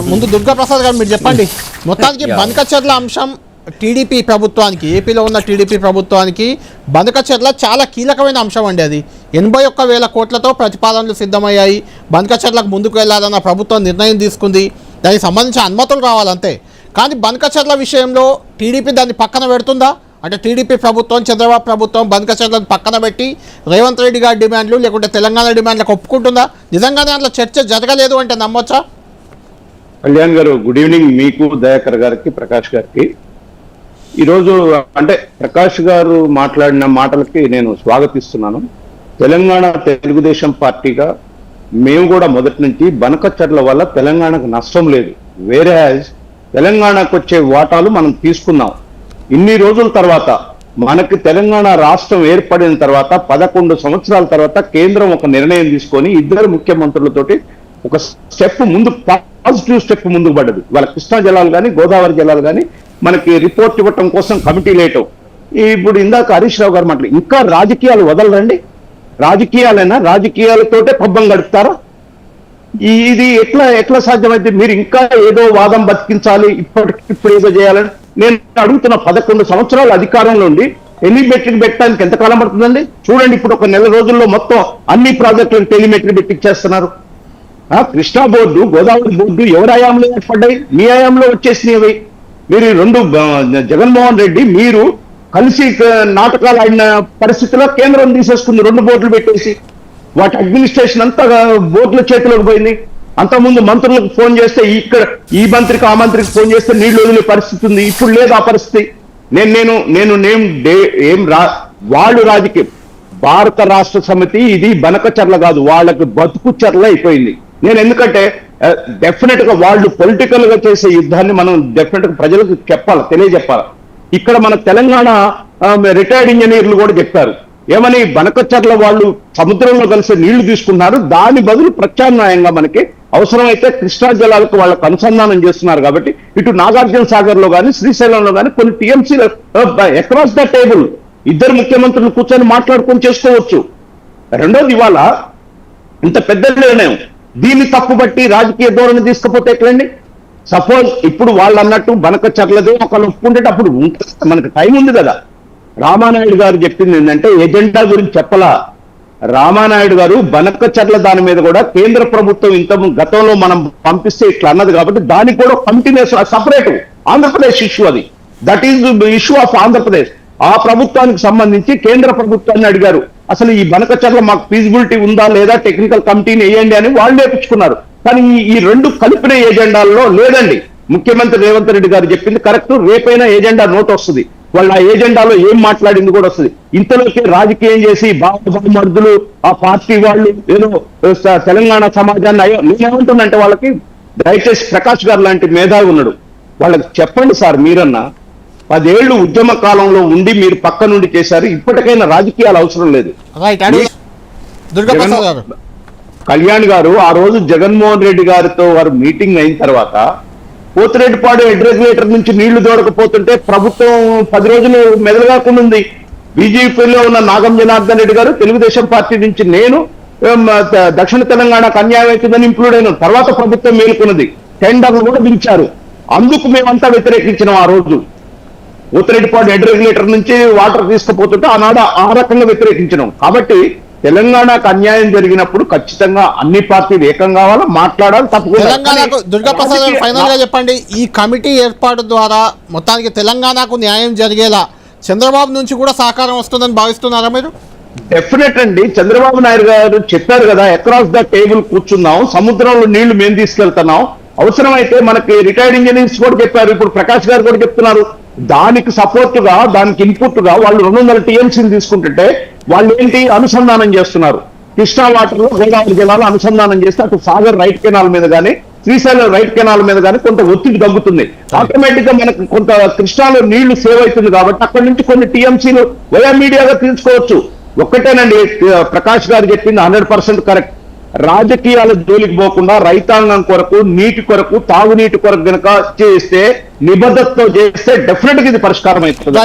ముందు దుర్గా ప్రసాద్ గారు మీరు చెప్పండి. మొత్తానికి బనకచెర్ల అంశం టీడీపీ ప్రభుత్వానికి ఏపీలో ఉన్న టీడీపీ ప్రభుత్వానికి బనకచెర్ల చాలా కీలకమైన అంశం అండి అది. ఎనభై ఒక్క వేల కోట్లతో ప్రతిపాదనలు సిద్ధమయ్యాయి. బనకచెర్లకు ముందుకు వెళ్ళాలన్న ప్రభుత్వం నిర్ణయం తీసుకుంది. దానికి సంబంధించిన అనుమతులు రావాలంతే. కానీ బనకచెర్ల విషయంలో టీడీపీ దాన్ని పక్కన పెడుతుందా? అంటే టీడీపీ ప్రభుత్వం చంద్రబాబు ప్రభుత్వం బనకచెర్లను పక్కన పెట్టి రేవంత్ రెడ్డి గారి డిమాండ్లు లేకుంటే తెలంగాణ డిమాండ్లకు ఒప్పుకుంటుందా? నిజంగానే అందులో చర్చ జరగలేదు అంటే నమ్మొచ్చా? కళ్యాణ్ గారు గుడ్ ఈవినింగ్ మీకు దయాకర్ గారికి ప్రకాష్ గారికి. ఈరోజు అంటే ప్రకాష్ గారు మాట్లాడిన మాటలకి నేను స్వాగతిస్తున్నాను. తెలంగాణ తెలుగుదేశం పార్టీగా మేము కూడా మొదటి నుంచి బనకచర్ల వల్ల తెలంగాణకు నష్టం లేదు. వేరే తెలంగాణకు వచ్చే వాటాలు మనం తీసుకున్నాం. ఇన్ని రోజుల తర్వాత మనకి తెలంగాణ రాష్ట్రం ఏర్పడిన తర్వాత పదకొండు సంవత్సరాల తర్వాత కేంద్రం ఒక నిర్ణయం తీసుకొని ఇద్దరు ముఖ్యమంత్రులతోటి ఒక స్టెప్ ముందు పాజిటివ్ స్టెప్ ముందుకు పడ్డది. వాళ్ళ కృష్ణా జలాలు కానీ గోదావరి జలాలు కానీ మనకి రిపోర్ట్ ఇవ్వటం కోసం కమిటీ లేయటం ఇప్పుడు ఇందాక హరీష్ రావు గారు మాట్లాడు ఇంకా రాజకీయాలు వదలరండి. రాజకీయాలైనా రాజకీయాలతోటే పబ్బం గడుపుతారా? ఇది ఎట్లా ఎట్లా సాధ్యమైతే మీరు ఇంకా ఏదో వాదం బతికించాలి ఇప్పటికి ఇప్పుడు ఏదో చేయాలని. నేను అడుగుతున్న పదకొండు సంవత్సరాల అధికారంలో ఉండి టెలిమెట్రిక్ పెట్టడానికి ఎంత కాలం పడుతుందండి? చూడండి ఇప్పుడు ఒక నెల రోజుల్లో మొత్తం అన్ని ప్రాజెక్టులను టెలిమెట్రిక్ పెట్టించేస్తున్నారు. కృష్ణా బోర్డు గోదావరి బోర్డు ఎవరి హయాంలో ఏర్పడ్డాయి? మీ హయాంలో వచ్చేసినవి. మీరు రెండు జగన్మోహన్ రెడ్డి మీరు కలిసి నాటకాలు ఆడిన పరిస్థితిలో కేంద్రం తీసేసుకుంది రెండు బోర్డులు పెట్టేసి. వాటి అడ్మినిస్ట్రేషన్ అంతా బోర్డుల చేతిలోకి పోయింది. అంతకుముందు మంత్రులకు ఫోన్ చేస్తే ఇక్కడ ఈ మంత్రికి ఆ మంత్రికి ఫోన్ చేస్తే నీళ్ళు వదిలే పరిస్థితి ఉంది. ఇప్పుడు లేదు ఆ పరిస్థితి. నేను నేను నేను నేను డే- ఏం రా వాళ్ళు రాజకీయం. భారత రాష్ట్ర సమితి ఇది బనకచర్ల కాదు. వాళ్ళకి బతుకు చర్ల అయిపోయింది. నేను ఎందుకంటే డెఫినెట్గా వాళ్ళు పొలిటికల్గా చేసే యుద్ధాన్ని మనం డెఫినెట్గా ప్రజలకు చెప్పాలి తెలియజెప్పాలి. ఇక్కడ మన తెలంగాణ రిటైర్డ్ ఇంజనీర్లు కూడా చెప్పారు. ఏమని బనకచర్ల వాళ్ళు సముద్రంలో కలిసి నీళ్ళు తీసుకున్నారు దాని బదులు ప్రత్యామ్నాయంగా మనకి అవసరమైతే కృష్ణా జలాలకు వాళ్ళకు అనుసంధానం చేస్తున్నారు కాబట్టి ఇటు నాగార్జున సాగర్లో కానీ శ్రీశైలంలో కానీ కొన్ని టీఎంసీ అక్రాస్ ద టేబుల్ ఇద్దరు ముఖ్యమంత్రులు కూర్చొని మాట్లాడుకొని చేసుకోవచ్చు. రెండోది ఇవాళ ఇంత పెద్ద నిర్ణయం. దీన్ని తప్పుబట్టి రాజకీయ ధోరణి తీసుకుపోతే ఎట్లండి? సపోజ్ ఇప్పుడు వాళ్ళు అన్నట్టు బనక చర్లదే ఒకళ్ళు ఒప్పుకుంటే అప్పుడు మనకు మనకి టైం ఉంది కదా. రామానాయుడు గారు చెప్పింది ఏంటంటే ఎజెండా గురించి చెప్పలా. రామానాయుడు గారు బనక చర్ల దాని మీద కూడా కేంద్ర ప్రభుత్వం ఇంత గతంలో మనం పంపిస్తే ఇట్లా అన్నది కాబట్టి దానికి కూడా కంటిన్యూస్ సపరేట్ ఆంధ్రప్రదేశ్ ఇష్యూ అది. That is issue of Andhra Pradesh. ఆ ప్రభుత్వానికి సంబంధించి కేంద్ర ప్రభుత్వాన్ని అడిగారు. అసలు ఈ బనకచర్ల మాకు ఫీజిబిలిటీ ఉందా లేదా టెక్నికల్ కమిటీని వేయండి అని వాళ్ళు నేర్పించుకున్నారు కానీ ఈ- రెండు కలిపిన ఏజెండాల్లో లేదండి. ముఖ్యమంత్రి రేవంత్ రెడ్డి గారు చెప్పింది కరెక్ట్. రేపైనా ఏజెండా నోట్ వస్తుంది. వాళ్ళ ఆ ఏజెండాలో ఏం మాట్లాడింది కూడా వస్తుంది. ఇంతలోకి రాజకీయం చేసి బాబుమర్దులు ఆ పార్టీ వాళ్ళు ఏదో తెలంగాణ సమాజాన్ని అయ్యో నేనేమంటున్నంటే వాళ్ళకి దయచేసి ప్రకాష్ గారు లాంటి మేధావి ఉన్నాడు. వాళ్ళకి చెప్పండి సార్ మీరన్నా. పదేళ్ళు ఉద్యమ కాలంలో ఉండి మీరు పక్క నుండి చేశారు. ఇప్పటికైనా రాజకీయాలు అవసరం లేదు. కళ్యాణ్ గారు ఆ రోజు జగన్మోహన్ రెడ్డి గారితో వారు మీటింగ్ అయిన తర్వాత పోతిరెడ్డిపాడు హెడ్ రెగ్యులేటర్ నుంచి నీళ్ళు దూడకపోతుంటే ప్రభుత్వం పది రోజులు మెదలగాకుండా ఉంది బీజేపీలో ఉన్న నాగం జనార్దన్ రెడ్డి గారు తెలుగుదేశం పార్టీ నుంచి నేను దక్షిణ తెలంగాణకు అన్యాయం అవుతుందని ఇంక్లూడ్ అయిన తర్వాత ప్రభుత్వం మేలుకున్నది. టెండర్లు కూడా పిలిచారు అందుకు మేమంతా వ్యతిరేకించినాం ఆ రోజు. ఉత్తరెడ్డిపాడు హెడ్ రెగ్యులేటర్ నుంచి వాటర్ తీసుకుపోతుంటే ఆనాడు ఆ రకంగా వ్యతిరేకించడం కాబట్టి తెలంగాణకు అన్యాయం జరిగినప్పుడు ఖచ్చితంగా అన్ని పార్టీలు ఏకం కావాలా? మాట్లాడాలి తప్పకుండా. తెలంగాణకు గారు ఫైనల్గా చెప్పండి ఈ కమిటీ ఏర్పాటు ద్వారా మొత్తానికి తెలంగాణకు న్యాయం జరిగేలా చంద్రబాబు నుంచి కూడా సహకారం వస్తుందని భావిస్తున్నారా మీరు? డెఫినెట్ అండి. చంద్రబాబు నాయుడు గారు చెప్పారు కదా అక్రాస్ ద టేబుల్ కూర్చున్నాం సముద్రంలో నీళ్ళు మేము తీసుకెళ్తున్నాం. అవసరమైతే మనకి రిటైర్డ్ ఇంజనీర్స్ కూడా చెప్పారు ఇప్పుడు ప్రకాష్ గారు కూడా చెప్తున్నారు. దానికి సపోర్ట్గా దానికి ఇన్పుట్గా వాళ్ళు రెండు వందల టీఎంసీని తీసుకుంటుంటే వాళ్ళు ఏంటి అనుసంధానం చేస్తున్నారు. కృష్ణా వాటర్లో గోదావరి జలాలు అనుసంధానం చేస్తే అటు సాగర్ రైట్ కెనాల్ మీద కానీ శ్రీశైలం రైట్ కెనాల్ మీద కానీ కొంత ఒత్తిడి తగ్గుతుంది. ఆటోమేటిక్గా మనకు కొంత కృష్ణాలో నీళ్ళు సేవ్ అవుతుంది కాబట్టి అక్కడి నుంచి కొన్ని టీఎంసీలు వయా మీడియాగా తీసుకోవచ్చు. ఒక్కటేనండి ప్రకాష్ గారు చెప్పింది హండ్రెడ్ పర్సెంట్ కరెక్ట్. రాజకీయాల జోలికి పోకుండా రైతాంగం కొరకు నీటి కొరకు తాగునీటి కొరకు గనక చేస్తే నిబద్ధతతో చేస్తే డెఫినెట్గా ఇది పరిష్కారం అవుతుంది